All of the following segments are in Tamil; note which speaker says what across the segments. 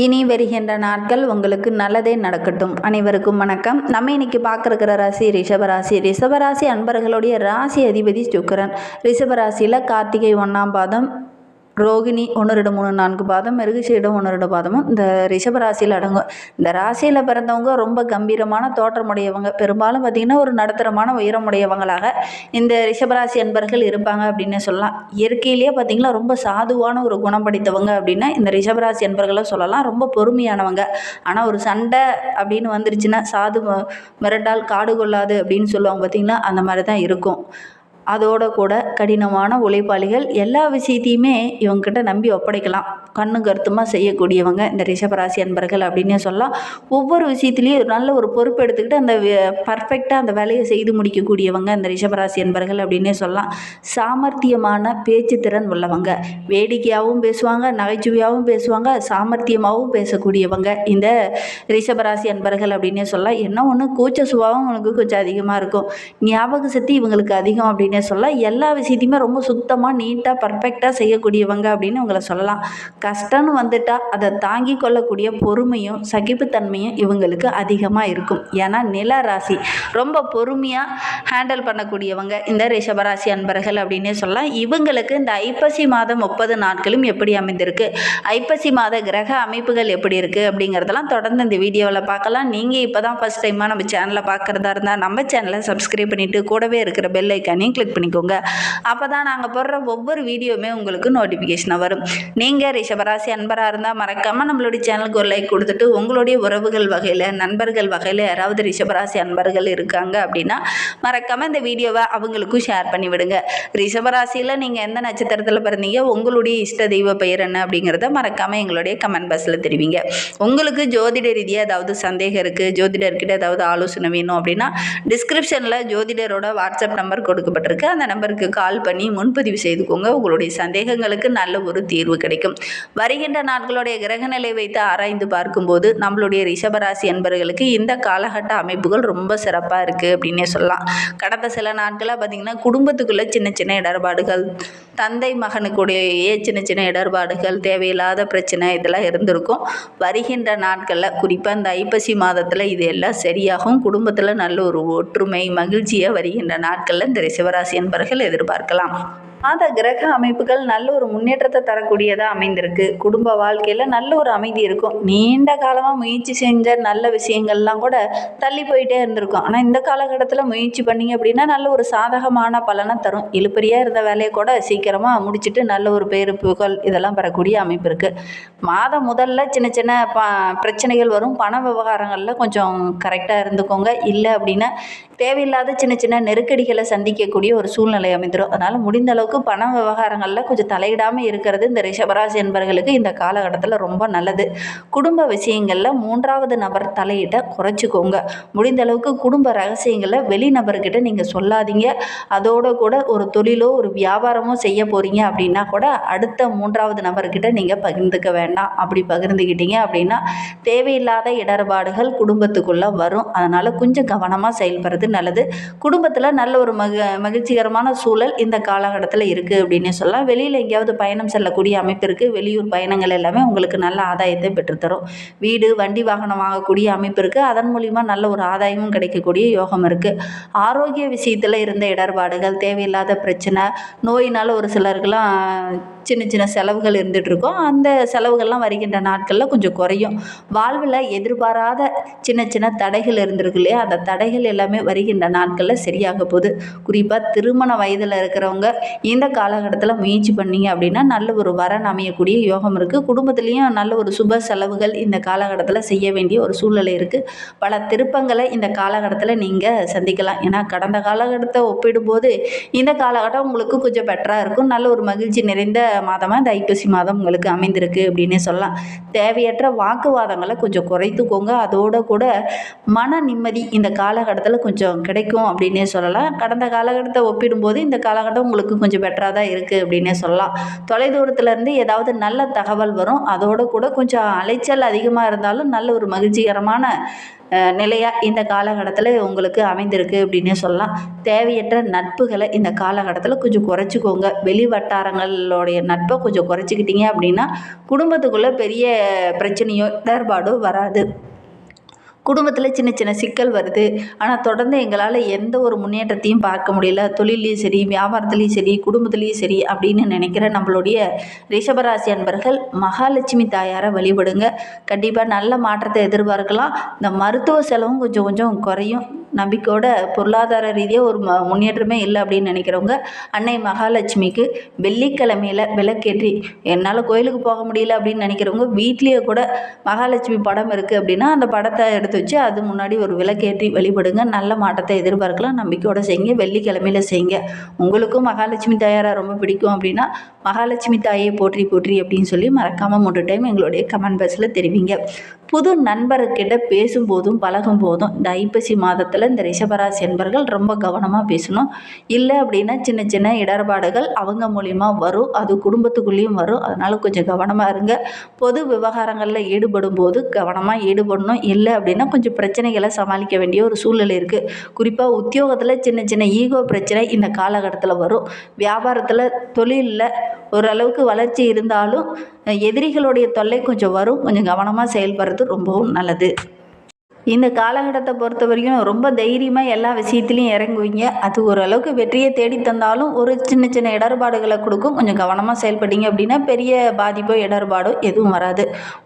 Speaker 1: இனி வருகின்ற நாட்கள் உங்களுக்கு நல்லதே நடக்கட்டும். அனைவருக்கும் வணக்கம். நம்ம இன்னைக்கு பார்க்குற ராசி ரிஷபராசி. ரிஷபராசி அன்பர்களுடைய ராசி அதிபதி சுக்கரன். ரிஷபராசியில் கார்த்திகை ஒன்றாம் பாதம். ரோகிணி ஒன்று ரெண்டு மூணு நான்கு பாதம் மிருகசீடம் ஒன்று ரெண்டு பாதமும் இந்த ரிஷபராசியில் அடங்கும். இந்த ராசியில் பிறந்தவங்க ரொம்ப கம்பீரமான தோற்றமுடையவங்க. பெரும்பாலும் பார்த்திங்கன்னா ஒரு நடுத்தரமான உயரமுடையவங்களாக இந்த ரிஷபராசி அன்பர்கள் இருப்பாங்க அப்படின்னு சொல்லலாம். இயற்கையிலேயே பார்த்திங்கன்னா ரொம்ப சாதுவான ஒரு குணம் படைத்தவங்க அப்படின்னா இந்த ரிஷபராசி அன்பர்களை சொல்லலாம். ரொம்ப பொறுமையானவங்க. ஆனால் ஒரு சண்டை அப்படின்னு வந்துருச்சுன்னா சாது மிரட்டால் காடு கொள்ளாது அப்படின்னு சொல்லுவாங்க பார்த்திங்கன்னா அந்த மாதிரி தான் இருக்கும். அதோட கூட கடினமான உழைப்பாளிகள் எல்லா விஷயத்தையுமே இவங்ககிட்ட நம்பி ஒப்படைக்கலாம். கண்ணு கருத்துமாக செய்யக்கூடியவங்க இந்த ரிஷபராசி அன்பர்கள் அப்படின்னே சொல்லலாம் ஒவ்வொரு விஷயத்துலேயும் நல்ல ஒரு பொறுப்பு எடுத்துக்கிட்டு அந்த பர்ஃபெக்டாக அந்த வேலையை செய்து முடிக்கக்கூடியவங்க இந்த ரிஷபராசி அன்பர்கள் அப்படின்னே சொல்லலாம் சாமர்த்தியமான பேச்சு திறன் உள்ளவங்க. வேடிக்கையாகவும் பேசுவாங்க நகைச்சுவையாகவும் பேசுவாங்க சாமர்த்தியமாகவும் பேசக்கூடியவங்க இந்த ரிஷபராசி அன்பர்கள் அப்படின்னே சொல்லலாம் என்ன ஒன்று கூச்ச சுபாவம் உங்களுக்கு கொஞ்சம் அதிகமாக இருக்கும். ஞாபக சக்தி இவங்களுக்கு அதிகம் அப்படின்னு சொல்லலாம் எல்லா விஷயத்தையுமே ரொம்ப சுத்தமாக நீட்டாக பர்ஃபெக்டாக செய்யக்கூடியவங்க அப்படின்னு உங்களை சொல்லலாம். கஷ்டம்னு வந்துட்டால் அதை தாங்கி கொள்ளக்கூடிய பொறுமையும் சகிப்புத்தன்மையும் இவங்களுக்கு அதிகமாக இருக்கும். ஏன்னா நில ராசி ரொம்ப பொறுமையாக ஹேண்டில் பண்ணக்கூடியவங்க இந்த ரிஷபராசி அன்பர்கள் அப்படின்னே சொல்லலாம். இவங்களுக்கு இந்த ஐப்பசி மாதம் முப்பது நாட்களும் எப்படி அமைந்திருக்கு? ஐப்பசி மாத கிரக அமைப்புகள் எப்படி இருக்குது அப்படிங்கிறதெல்லாம் தொடர்ந்து இந்த வீடியோவில் பார்க்கலாம். நீங்கள் இப்போ தான் ஃபஸ்ட் டைமாக நம்ம சேனலை பார்க்குறதா இருந்தால் நம்ம சேனலை சப்ஸ்கிரைப் பண்ணிவிட்டு கூடவே இருக்கிற பெல் ஐக்கானையும் கிளிக் பண்ணிக்கோங்க. அப்போ தான் நாங்கள் போடுற ஒவ்வொரு வீடியோவுமே உங்களுக்கு நோட்டிஃபிகேஷனாக வரும். நீங்கள் ரிஷபராசி அன்பராக இருந்தால் மறக்காமல் நம்மளுடைய சேனலுக்கு ஒரு லைக் கொடுத்துட்டு உங்களுடைய உறவுகள் வகையில் நண்பர்கள் வகையில் யாராவது ரிஷபராசி அன்பர்கள் இருக்காங்க அப்படின்னா மறக்காமல் இந்த வீடியோவை அவங்களுக்கும் ஷேர் பண்ணி விடுங்க. ரிஷபராசியில் நீங்கள் எந்த நட்சத்திரத்தில் பிறந்தீங்க உங்களுடைய இஷ்ட தெய்வ பெயர் என்ன அப்படிங்கிறத மறக்காமல் எங்களுடைய கமெண்ட் பாக்ஸில் தெரிவிங்க. உங்களுக்கு ஜோதிட ரீதியாக ஏதாவது சந்தேகம் இருக்குது ஜோதிடர்கிட்ட ஏதாவது ஆலோசனை வேணும் அப்படின்னா டிஸ்கிரிப்ஷனில் ஜோதிடரோட வாட்ஸ்அப் நம்பர் கொடுக்கப்பட்டிருக்கு. அந்த நம்பருக்கு கால் பண்ணி முன்பதிவு செய்துக்கோங்க. உங்களுடைய சந்தேகங்களுக்கு நல்ல ஒரு தீர்வு கிடைக்கும். வருகின்ற நாட்களுடைய கிரகநிலை வைத்து ஆராய்ந்து பார்க்கும்போது நம்மளுடைய ரிஷபராசி என்பவர்களுக்கு இந்த காலகட்ட அமைப்புகள் ரொம்ப சிறப்பாக இருக்குது அப்படின்னே சொல்லலாம். கடந்த சில நாட்களாக பார்த்திங்கன்னா குடும்பத்துக்குள்ளே சின்ன சின்ன இடர்பாடுகள் தந்தை மகனுக்குடைய சின்ன சின்ன இடர்பாடுகள் தேவையில்லாத பிரச்சனை இதெல்லாம் இருந்திருக்கும். வருகின்ற நாட்களில் குறிப்பாக இந்த ஐப்பசி மாதத்தில் இது எல்லாம் சரியாகும். குடும்பத்தில் நல்ல ஒரு ஒற்றுமை மகிழ்ச்சியாக வருகின்ற நாட்களில் இந்த சிவராசி என்பவர்கள் எதிர்பார்க்கலாம். மாத கிரக அமைப்புகள் நல்ல ஒரு முன்னேற்றத்தை தரக்கூடியதாக அமைந்திருக்கு. குடும்ப வாழ்க்கையில் நல்ல ஒரு அமைதி இருக்கும். நீண்ட காலமாக முயற்சி செஞ்ச நல்ல விஷயங்கள்லாம் கூட தள்ளி போயிட்டே இருந்திருக்கும். ஆனால் இந்த காலகட்டத்தில் முயற்சி பண்ணீங்க அப்படின்னா நல்ல ஒரு சாதகமான பலனை தரும். இழுப்பறியாக இருந்த வேலையை கூட சீக்கிரமாக முடிச்சுட்டு நல்ல ஒரு பேரு புகழ் இதெல்லாம் பெறக்கூடிய அமைப்பு இருக்குது மாதம் முதல்ல சின்ன சின்ன ப பிரச்சனைகள் வரும். பண விவகாரங்களில் கொஞ்சம் கரெக்டாக இருந்துக்கோங்க. இல்லை அப்படின்னா தேவையில்லாத சின்ன சின்ன நெருக்கடிகளை சந்திக்கக்கூடிய ஒரு சூழ்நிலை அமைந்துடும் அதனால் முடிந்த அளவுக்கு பண விவகாரங்களில் கொஞ்சம் தலையிடாமல் இருக்கிறது இந்த ரிஷபராசி என்பவர்களுக்கு இந்த காலகட்டத்தில் ரொம்ப நல்லது. குடும்ப விஷயங்களில் மூன்றாவது நபர் தலையிட்ட குறைச்சிக்கோங்க. முடிந்த அளவுக்கு குடும்ப ரகசியங்களை வெளிநபர்கிட்ட நீங்கள் சொல்லாதீங்க. அதோட கூட ஒரு தொழிலோ ஒரு வியாபாரமோ செய்ய போகிறீங்க அப்படின்னா கூட அடுத்த மூன்றாவது நபர்கிட்ட நீங்கள் பகிர்ந்துக்க வேண்டாம். அப்படி பகிர்ந்துக்கிட்டீங்க அப்படின்னா தேவையில்லாத இடர்பாடுகள் குடும்பத்துக்குள்ளே வரும். அதனால் கொஞ்சம் கவனமாக செயல்படுறது நல்லது. குடும்பத்தில் நல்ல ஒரு மக மகிழ்ச்சிகரமான சூழல் இந்த காலகட்டத்தில் இருக்குது அப்படின்னு சொல்லலாம் வெளியில் எங்கேயாவது பயணம் செல்லக்கூடிய அமைப்பு இருக்குது வெளியூர் பயணங்கள் எல்லாமே உங்களுக்கு நல்ல ஆதாயத்தை பெற்றுத்தரும். வீடு வண்டி வாகனம் வாங்கக்கூடிய அமைப்பு இருக்குது அதன் மூலிமா நல்ல ஒரு ஆதாயமும் கிடைக்கக்கூடிய யோகம் இருக்குது ஆரோக்கிய விஷயத்தில் இருந்த இடர்பாடுகள் தேவையில்லாத பிரச்சனை நோயினால் ஒரு சிலருக்கெல்லாம் சின்ன சின்ன செலவுகள் இருந்துகிட்டு இருக்கும். அந்த செலவுகள்லாம் வருகின்ற நாட்களில் கொஞ்சம் குறையும். வாழ்வில் எதிர்பாராத சின்ன சின்ன தடைகள் இருந்திருக்கு இல்லையா? அந்த தடைகள் எல்லாமே வருகின்ற நாட்களில் சரியாக போகுது. குறிப்பாக திருமண வயதில் இருக்கிறவங்க இந்த காலகட்டத்தில் முயற்சி பண்ணீங்க அப்படின்னா நல்ல ஒரு வரன் அமையக்கூடிய யோகம் இருக்குது குடும்பத்துலேயும் நல்ல ஒரு சுப செலவுகள் இந்த காலகட்டத்தில் செய்ய வேண்டிய ஒரு சூழ்நிலை இருக்குது பல திருப்பங்களை இந்த காலகட்டத்தில் நீங்கள் சந்திக்கலாம். ஏன்னா கடந்த காலகட்டத்தை ஒப்பிடும்போது இந்த காலகட்டம் உங்களுக்கு கொஞ்சம் பெட்டராக இருக்கும். நல்ல ஒரு மகிழ்ச்சி நிறைந்த மாதமாக இந்த ஐப்பசி மாதம் உங்களுக்கு அமைந்திருக்கு அப்படின்னே சொல்லலாம். தேவையற்ற வாக்குவாதங்களை கொஞ்சம் குறைத்துக்கோங்க. அதோட கூட மன நிம்மதி இந்த காலகட்டத்தில் கொஞ்சம் கிடைக்கும் அப்படின்னே சொல்லலாம். கடந்த காலகட்டத்தை ஒப்பிடும்போது இந்த காலகட்டம் உங்களுக்கு கொஞ்சம் பெட்டராக தான் இருக்குது அப்படின்னே சொல்லலாம். தொலைதூரத்துலேருந்து ஏதாவது நல்ல தகவல் வரும். அதோடு கூட கொஞ்சம் அலைச்சல் அதிகமாக இருந்தாலும் நல்ல ஒரு மகிழ்ச்சிகரமான நிலையாக இந்த காலகட்டத்தில் உங்களுக்கு அமைந்திருக்கு அப்படின்னே சொல்லலாம். தேவையற்ற நட்புகளை இந்த காலகட்டத்தில் கொஞ்சம் குறைச்சிக்கோங்க. வெளி வட்டாரங்களோடைய நட்பை கொஞ்சம் குறைச்சிக்கிட்டீங்க அப்படின்னா குடும்பத்துக்குள்ளே பெரிய பிரச்சனையோ இடர்பாடோ வராது. குடும்பத்தில் சின்ன சின்ன சிக்கல் வருது. ஆனால் தொடர்ந்து எங்களால் எந்த ஒரு முன்னேற்றத்தையும் பார்க்க முடியல. தொழிலையும் சரி வியாபாரத்துலேயும் சரி குடும்பத்துலேயும் சரி அப்படின்னு நினைக்கிற நம்மளுடைய ரிஷபராசி அன்பர்கள் மகாலட்சுமி தாயாரை வழிபடுங்க. கண்டிப்பாக நல்ல மாற்றத்தை எதிர்பார்க்கலாம். இந்த மருத்துவ செலவும் கொஞ்சம் கொஞ்சம் குறையும். நம்பிக்கையோட பொருளாதார ரீதியாக ஒரு ம முன்னேற்றமே இல்லை அப்படின்னு நினைக்கிறவங்க அன்னை மகாலட்சுமிக்கு வெள்ளிக்கிழமையில் விளக்கேற்றி என்னால் கோயிலுக்கு போக முடியல அப்படின்னு நினைக்கிறவங்க வீட்லேயே கூட மகாலட்சுமி படம் இருக்குது அப்படின்னா அந்த படத்தை எடுத்து வச்சு அது முன்னாடி ஒரு விளக்கேற்றி வழிபடுங்க. நல்ல மாற்றத்தை எதிர்பார்க்கலாம். நம்பிக்கையோட செய்யுங்க. வெள்ளிக்கிழமையில் செய்யுங்க. உங்களுக்கும் மகாலட்சுமி தாயாரை ரொம்ப பிடிக்கும் அப்படின்னா மகாலட்சுமி தாயை போற்றி போற்றி அப்படின்னு சொல்லி மறக்காமல் மூன்று டைம் எங்களுடைய கமெண்ட் பாக்ஸில் தெரிவிங்க. புது நண்பர்கிட்ட பேசும்போதும் பழகும் போதும் இந்த ஐப்பசி மாதத்தில் இந்த ரிஷபராசி என்பர்கள் ரொம்ப கவனமாக பேசணும். இல்லை அப்படின்னா சின்ன சின்ன இடர்பாடுகள் அவங்க மூலிமா வரும். அது குடும்பத்துக்குள்ளேயும் வரும். அதனால் கொஞ்சம் கவனமாக இருங்க. பொது விவகாரங்களில் ஈடுபடும் போது கவனமாக ஈடுபடணும். இல்லை அப்படின்னா கொஞ்சம் பிரச்சனைகளை சமாளிக்க வேண்டிய ஒரு சூழ்நிலை இருக்குது குறிப்பாக உத்தியோகத்தில் சின்ன சின்ன ஈகோ பிரச்சனை இந்த காலகட்டத்தில் வரும். வியாபாரத்தில் தொழிலில் ஓரளவுக்கு வளர்ச்சி இருந்தாலும் எதிரிகளுடைய தொல்லை கொஞ்சம் வரும். கொஞ்சம் கவனமாக செயல்படுறது ரொம்பவும் நல்லது. இந்த காலகட்டத்தை பொறுத்த வரைக்கும் ரொம்ப தைரியமாக எல்லா விஷயத்துலையும் இறங்குவீங்க. அது ஓரளவுக்கு வெற்றியை தேடி தந்தாலும் ஒரு சின்ன சின்ன இடர்பாடுகளை கொடுக்கும். கொஞ்சம் கவனமாக செயல்பட்டீங்க அப்படின்னா பெரிய பாதிப்போ இடர்பாடோ எதுவும் வராது.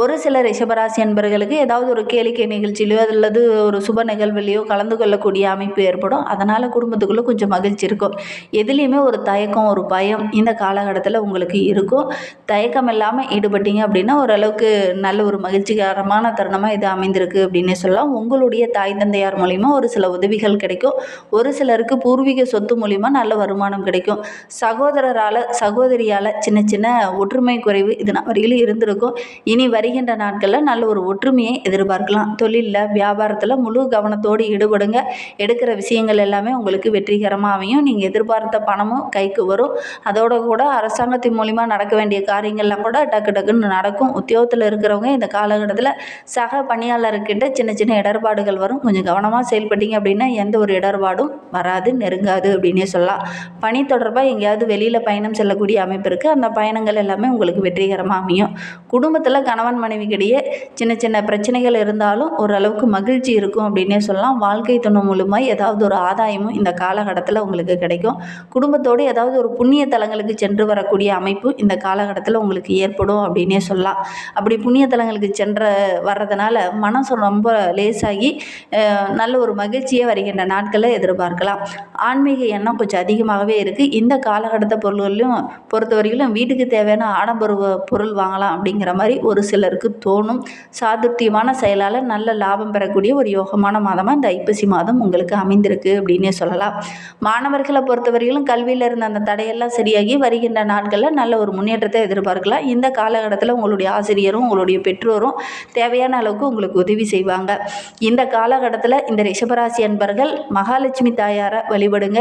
Speaker 1: ஒரு சில ரிஷபராசி அன்பர்களுக்கு ஏதாவது ஒரு கேளிக்கை நிகழ்ச்சியிலையோ அல்லது ஒரு சுப நிகழ்வுலையோ கலந்து கொள்ளக்கூடிய அமைப்பு ஏற்படும். அதனால் குடும்பத்துக்குள்ளே கொஞ்சம் மகிழ்ச்சி இருக்கும். எதுலேயுமே ஒரு தயக்கம் ஒரு பயம் இந்த காலகட்டத்தில் உங்களுக்கு இருக்கும். தயக்கம் இல்லாமல் ஈடுபட்டீங்க அப்படின்னா ஓரளவுக்கு நல்ல ஒரு மகிழ்ச்சிகரமான தருணமாக இது அமைந்திருக்கு அப்படின்னு சொல்லலாம். உங்களுடைய தாய் தந்தையார் மூலிமா ஒரு சில உதவிகள் கிடைக்கும். ஒரு சிலருக்கு பூர்வீக சொத்து மூலிமா நல்ல வருமானம் கிடைக்கும். சகோதரரால் சகோதரியால் சின்ன சின்ன ஒற்றுமை குறைவு இது வரையிலும் இருந்திருக்கும். இனி வருகின்ற நாட்களில் நல்ல ஒரு ஒற்றுமையை எதிர்பார்க்கலாம். தொழிலில் வியாபாரத்தில் முழு கவனத்தோடு ஈடுபடுங்க. எடுக்கிற விஷயங்கள் எல்லாமே உங்களுக்கு வெற்றிகரமாக அமையும் நீங்கள் எதிர்பார்த்த பணமும் கைக்கு வரும். அதோட கூட அரசாங்கத்தின் மூலிமா நடக்க வேண்டிய காரியங்கள்லாம் கூட டக்கு டக்குன்னு நடக்கும். உத்தியோகத்தில் இருக்கிறவங்க இந்த காலகட்டத்தில் சக பணியாளர்கிட்ட சின்ன சின்ன இடர்பாடுகள் வரும். கொஞ்சம் கவனமாக செயல்பட்டீங்க அப்படின்னா எந்த ஒரு இடர்பாடும் வராது நெருங்காது அப்படின்னே சொல்லலாம். பணி தொடர்பாக எங்கேயாவது வெளியில் பயணம் செல்லக்கூடிய அமைப்பு இருக்குது அந்த பயணங்கள் எல்லாமே உங்களுக்கு வெற்றிகரமாக அமையும். குடும்பத்தில் கணவன் மனைவிக்கிடையே சின்ன சின்ன பிரச்சனைகள் இருந்தாலும் ஓரளவுக்கு மகிழ்ச்சி இருக்கும் அப்படின்னே சொல்லலாம். வாழ்க்கை துணை மூலமாக ஏதாவது ஒரு ஆதாயமும் இந்த காலகட்டத்தில் உங்களுக்கு கிடைக்கும். குடும்பத்தோடு ஏதாவது ஒரு புண்ணிய தலங்களுக்கு சென்று வரக்கூடிய அமைப்பு இந்த காலகட்டத்தில் உங்களுக்கு ஏற்படும் அப்படின்னே சொல்லலாம். அப்படி புண்ணிய தலங்களுக்கு சென்ற வர்றதுனால மனசு ரொம்ப லேசாகி நல்ல ஒரு மகிழ்ச்சியை வருகின்ற நாட்களை எதிர்பார்க்கலாம். ஆன்மீக எண்ணம் கொஞ்சம் அதிகமாகவே இருக்குது இந்த காலகட்டத்தை பொருள்களையும் பொறுத்தவரையிலும் வீட்டுக்கு தேவையான ஆடம்பர பொருள் வாங்கலாம் அப்படிங்கிற மாதிரி ஒரு சிலருக்கு தோணும். சாதுர்த்தியமான செயலால் நல்ல லாபம் பெறக்கூடிய ஒரு யோகமான மாதமாக இந்த ஐப்பசி மாதம் உங்களுக்கு அமைந்திருக்கு அப்படின்னே சொல்லலாம். மாணவர்களை பொறுத்தவரையிலும் கல்வியில் இருந்த அந்த தடையெல்லாம் சரியாகி வருகின்ற நாட்களில் நல்ல ஒரு முன்னேற்றத்தை எதிர்பார்க்கலாம். இந்த காலகட்டத்தில் உங்களுடைய ஆசிரியரும் உங்களுடைய பெற்றோரும் தேவையான அளவுக்கு உங்களுக்கு உதவி செய்வாங்க. இந்த காலகட்டத்தில் இந்த ரிஷபராசி அன்பர்கள் மகாலட்சுமி தாயாரை வழிபடுங்க.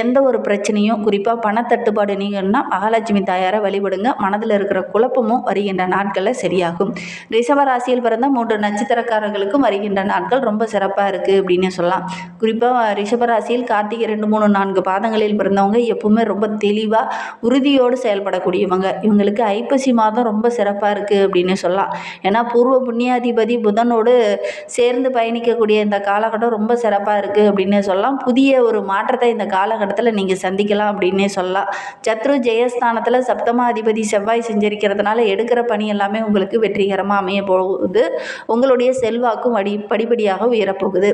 Speaker 1: எந்த ஒரு பிரச்சனையும் குறிப்பாக பணத்தட்டுப்பாடு நீங்கன்னா மகாலட்சுமி தாயாரை வழிபடுங்க. மனதில் இருக்கிற குழப்பமும் வருகின்ற நாட்களில் சரியாகும். ரிஷபராசியில் பிறந்த மூன்று நட்சத்திரக்காரர்களுக்கும் வருகின்ற நாட்கள் ரொம்ப சிறப்பாக இருக்குது அப்படின்னு சொல்லலாம். குறிப்பாக ரிஷபராசியில் கார்த்திகை ரெண்டு மூணு நான்கு பாதங்களில் பிறந்தவங்க எப்பவுமே ரொம்ப தெளிவாக உறுதியோடு செயல்படக்கூடியவங்க. இவங்களுக்கு ஐப்பசி மாதம் ரொம்ப சிறப்பாக இருக்குது அப்படின்னு சொல்லலாம். ஏன்னா பூர்வ புண்ணியாதிபதி புதனோடு சேர்ந்து பயணிக்கக்கூடிய இந்த காலகட்டம் ரொம்ப சிறப்பாக இருக்குது அப்படின்னே சொல்லலாம். புதிய ஒரு மாற்றத்தை இந்த காலகட்டத்தில் நீங்கள் சந்திக்கலாம் அப்படின்னே சொல்லலாம். சத்ரு ஜெயஸ்தானத்தில் சப்தமாதிபதி செவ்வாய் செஞ்சிருக்கிறதுனால எடுக்கிற பணி எல்லாமே உங்களுக்கு வெற்றிகரமாக அமைய போகுது. உங்களுடைய செல்வாக்கும் வடி படிப்படியாக உயரப்போகுது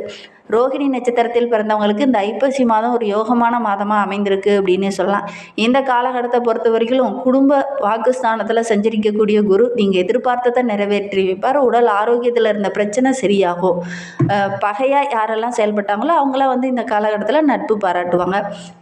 Speaker 1: ரோகிணி நட்சத்திரத்தில் பிறந்தவங்களுக்கு இந்த ஐப்பசி மாதம் ஒரு யோகமான மாதமாக அமைந்திருக்கு அப்படின்னு சொல்லலாம். இந்த காலகட்டத்தை பொறுத்த வரைக்கும் குடும்ப வாக்குஸ்தானத்தில் செஞ்சிருக்கக்கூடிய குரு நீங்கள் எதிர்பார்த்ததை நிறைவேற்றி வைப்பார். உடல் ஆரோக்கியத்தில் இருந்த பிரச்சனை சரியாகும். பகையாக யாரெல்லாம் செயல்பட்டாங்களோ அவங்களாம் வந்து இந்த காலகட்டத்தில் நட்பு பாராட்டுவாங்க.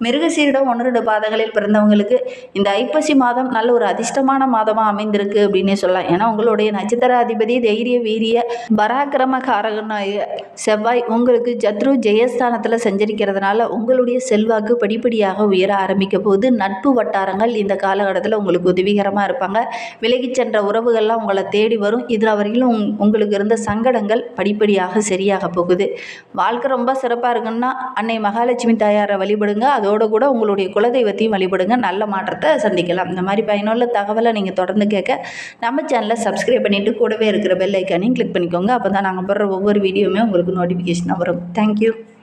Speaker 1: மிருகசீரிடம் ஒன்று ரெண்டு பாதங்களில் பிறந்தவங்களுக்கு இந்த ஐப்பசி மாதம் நல்ல ஒரு அதிர்ஷ்டமான மாதமாக அமைந்திருக்கு அப்படின்னே சொல்லலாம். ஏன்னா உங்களுடைய நட்சத்திர அதிபதி தைரிய வீரிய பராக்கிரம காரகனாய செவ்வாய் உங்களுக்கு சத்ரு ஜெயஸ்தானத்தில் சஞ்சரிக்கிறதுனால உங்களுடைய செல்வாக்கு படிப்படியாக உயர ஆரம்பிக்க போகுது. நட்பு வட்டாரங்கள் இந்த காலகட்டத்தில் உங்களுக்கு உதவிகரமாக இருப்பாங்க. விலகிச் சென்ற உறவுகள்லாம் உங்களை தேடி வரும். இதில் வரையிலும் உங் உங்களுக்கு இருந்த சங்கடங்கள் படிப்படியாக சரியாக போகுது. வாழ்க்கை ரொம்ப சிறப்பாக இருக்குன்னா அன்னை மகாலட்சுமி தாயாரை வழிபடுங்க. அதோடு கூட உங்களுடைய குலதெய்வத்தையும் வழிபடுங்க. நல்ல மாற்றத்தை சந்திக்கலாம். இந்த மாதிரி பயனுள்ள தகவலை நீங்கள் தொடர்ந்து கேட்க நம்ம சேனலை சப்ஸ்கிரைப் பண்ணிவிட்டு கூடவே இருக்கிற பெல் ஐக்கானையும் கிளிக் பண்ணிக்கோங்க. அப்போ தான் நாங்கள் போடுற ஒவ்வொரு வீடியோவுமே உங்களுக்கு நோட்டிஃபிகேஷனாக வரும். Thank you.